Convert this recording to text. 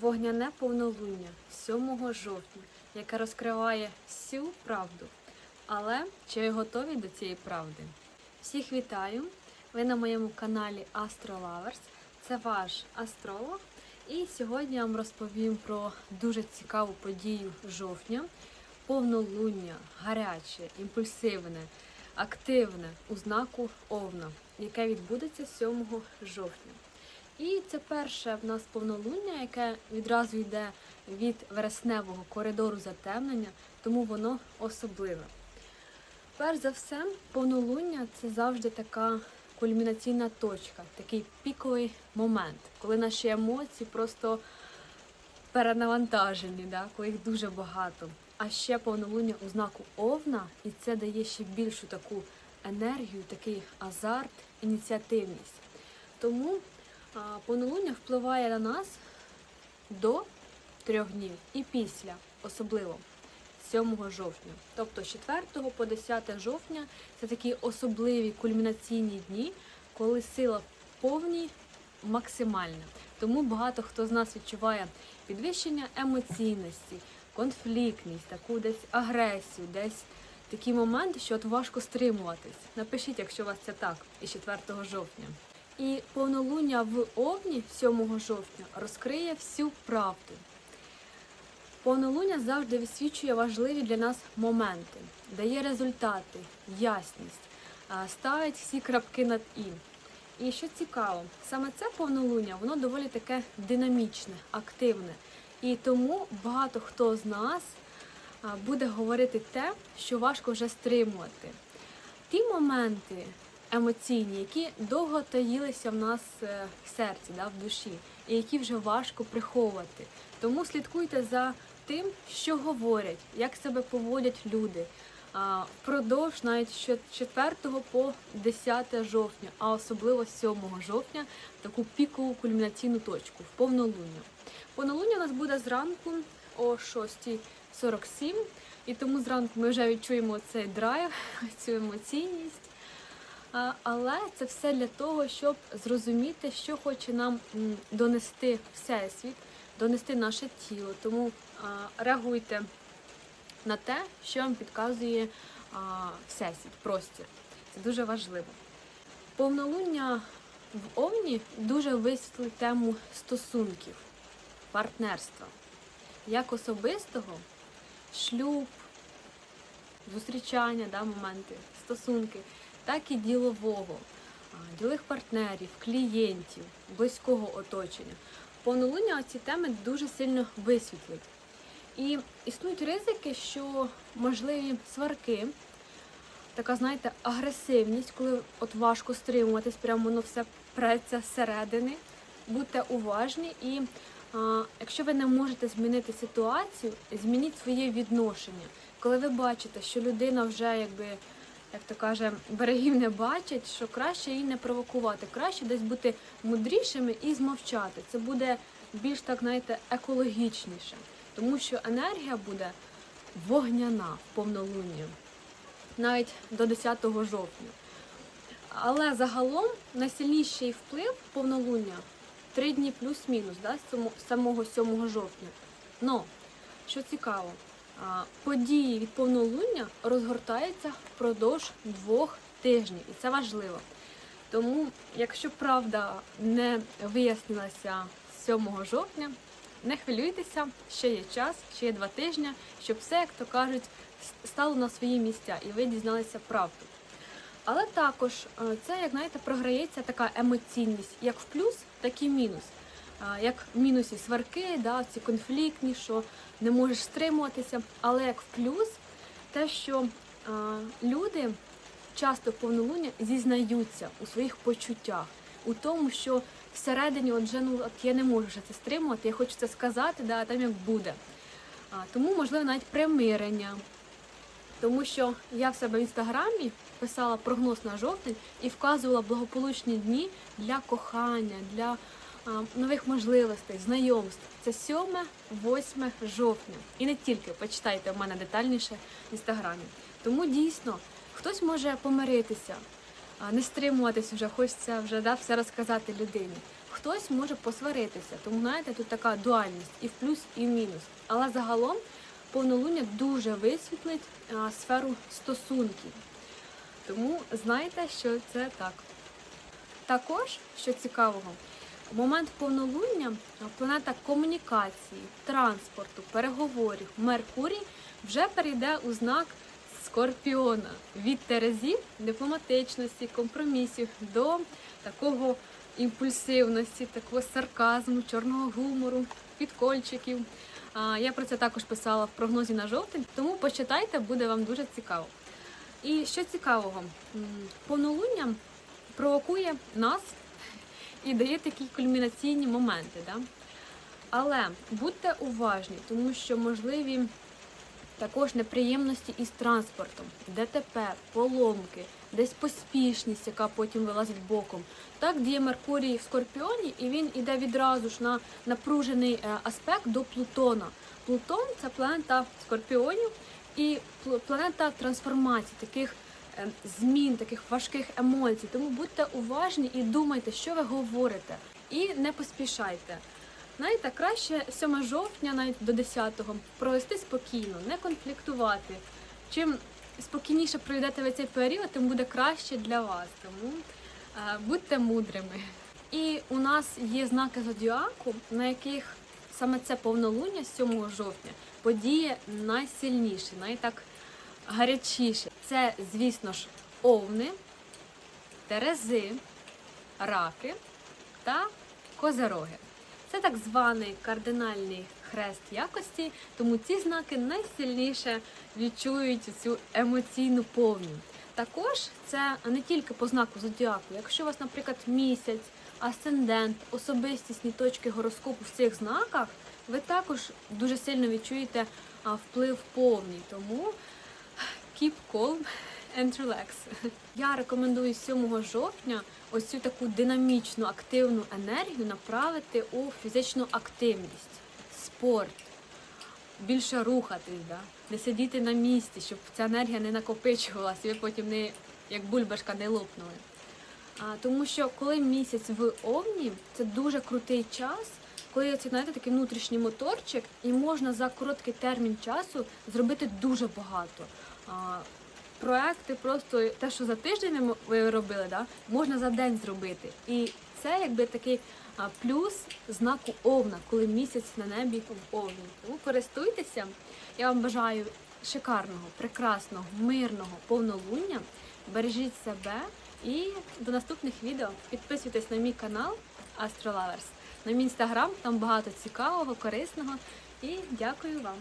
Вогняне повнолуння 7 жовтня, яке розкриває всю правду. Але чи ви готові до цієї правди? Всіх вітаю! Ви на моєму каналі AstroLovers. Це ваш астролог. І сьогодні я вам розповім про дуже цікаву подію жовтня. Повнолуння, гаряче, імпульсивне, активне у знаку Овна, яке відбудеться 7 жовтня. І це перше в нас повнолуння, яке відразу йде від вересневого коридору затемнення, тому воно особливе. Перш за все, повнолуння це завжди така кульмінаційна точка, такий піковий момент, коли наші емоції просто перенавантажені, да? коли їх дуже багато. А ще повнолуння у знаку Овна, і це дає ще більшу таку енергію, такий азарт, ініціативність. Тому повнолуння впливає на нас до трьох днів і після, особливо 7 жовтня. Тобто з 4 по 10 жовтня це такі особливі кульмінаційні дні, коли сила повні максимальна. Тому багато хто з нас відчуває підвищення емоційності, конфліктність, таку десь агресію, десь такі моменти, що от важко стримуватись. Напишіть, якщо у вас це так, і 4 жовтня. І повнолуння в Овні 7 жовтня розкриє всю правду. Повнолуння завжди висвічує важливі для нас моменти, дає результати, ясність, ставить всі крапки над і. І що цікаво, саме це повнолуння, воно доволі таке динамічне, активне. І тому багато хто з нас буде говорити те, що важко вже стримувати. Ті моменти емоційні, які довго таїлися в нас е, в серці, да, в душі, і які вже важко приховувати. Тому слідкуйте за тим, що говорять, як себе поводять люди. Впродовж навіть з 4 по 10 жовтня, а особливо 7 жовтня, таку пікову кульмінаційну точку в повнолуння. Повнолуння у нас буде зранку о 6.47, і тому зранку ми вже відчуємо цей драйв, цю емоційність. Але це все для того, щоб зрозуміти, що хоче нам донести Всесвіт, донести наше тіло. Тому реагуйте на те, що вам підказує Всесвіт, простір. Це дуже важливо. Повнолуння в Овні дуже висвітлить тему стосунків, партнерства, як особистого, шлюб, зустрічання, да, моменти, стосунки, так і ділового, а, ділових партнерів, клієнтів, близького оточення. Повнолуння ці теми дуже сильно висвітлить. І існують ризики, що можливі сварки, така, знаєте, агресивність, коли от важко стримуватись, прямо воно все преться зсередини. Будьте уважні і а, якщо ви не можете змінити ситуацію, змініть своє відношення. Коли ви бачите, що людина вже якби, як то каже, берегів не бачить, що краще її не провокувати, краще десь бути мудрішими і змовчати. Це буде більш так, знаєте, екологічніше, тому що енергія буде вогняна в повнолунні, навіть до 10 жовтня. Але загалом найсильніший вплив повнолуння три дні плюс-мінус, да, з самого 7 жовтня. Но, що цікаво, події від повнолуння розгортаються впродовж двох тижнів, і це важливо. Тому, якщо правда не вияснилася 7 жовтня, не хвилюйтеся, ще є час, ще є два тижні, щоб все, як то кажуть, стало на свої місця і ви дізналися правду. Але також е, це, як знаєте, програється така емоційність, як в плюс, так і в мінус. Як в мінусі сварки, да, ці конфліктні, що не можеш стримуватися. Але як в плюс, те, що люди часто в повнолуння зізнаються у своїх почуттях, у тому, що всередині, от вже ну от я не можу вже це стримувати, я хочу це сказати, да, там як буде. Тому можливо навіть примирення. Тому що я в себе в інстаграмі писала прогноз на жовтень і вказувала благополучні дні для кохання, для нових можливостей, знайомств. Це 7-8 жовтня. І не тільки почитайте в мене детальніше в інстаграмі. Тому дійсно хтось може помиритися, не стримуватись вже, хочеться вже да, все розказати людині. хтось може посваритися, тому знаєте, тут така дуальність і в плюс, і в мінус. Але загалом повнолуння дуже висвітлить а, сферу стосунків. Тому знайте, що це так. Також, що цікавого, в момент повнолуння планета комунікації, транспорту, переговорів, Меркурій вже перейде у знак Скорпіона від терезів дипломатичності, компромісів до такого імпульсивності, такого сарказму, чорного гумору, підкольчиків. Я про це також писала в прогнозі на жовтень, тому почитайте, буде вам дуже цікаво. І що цікавого, повнолуння провокує нас і дає такі кульмінаційні моменти. Да? Але будьте уважні, тому що можливі також неприємності із транспортом, ДТП, поломки, десь поспішність, яка потім вилазить боком. Так діє Меркурій в Скорпіоні, і він іде відразу ж на напружений е, аспект до Плутона. Плутон це планета скорпіонів і планета трансформацій, таких змін, таких важких емоцій. Тому будьте уважні і думайте, що ви говорите, і не поспішайте. Знаєте, краще 7 жовтня, навіть до 10-го, провести спокійно, не конфліктувати. Чим спокійніше пройдете ви цей період, тим буде краще для вас. Тому е, будьте мудрими. І у нас є знаки зодіаку, на яких саме це повнолуння 7 жовтня подіє найсильніше, найтак гарячіше. Це, звісно ж, овни, терези, раки та козероги. Це так званий кардинальний хрест якості, тому ці знаки найсильніше відчують цю емоційну повню. Також це не тільки по знаку зодіаку. Якщо у вас, наприклад, місяць, асцендент, особистісні точки гороскопу в цих знаках, ви також дуже сильно відчуєте вплив повній. Тому keep calm and relax. Я рекомендую 7 жовтня ось цю таку динамічну, активну енергію направити у фізичну активність, спорт, більше рухатись, да? не сидіти на місці, щоб ця енергія не накопичувалася, і ви потім не як бульбашка не лопнули. А, тому що коли місяць в овні, це дуже крутий час, коли це знаєте, такий внутрішній моторчик, і можна за короткий термін часу зробити дуже багато. Проекти, просто те, що за тиждень ви робили, да, можна за день зробити. І це якби такий плюс знаку овна, коли місяць на небі в овні. Тому користуйтеся. Я вам бажаю шикарного, прекрасного, мирного повнолуння. Бережіть себе і до наступних відео. Підписуйтесь на мій канал AstroLovers, на мій інстаграм, там багато цікавого, корисного. І дякую вам.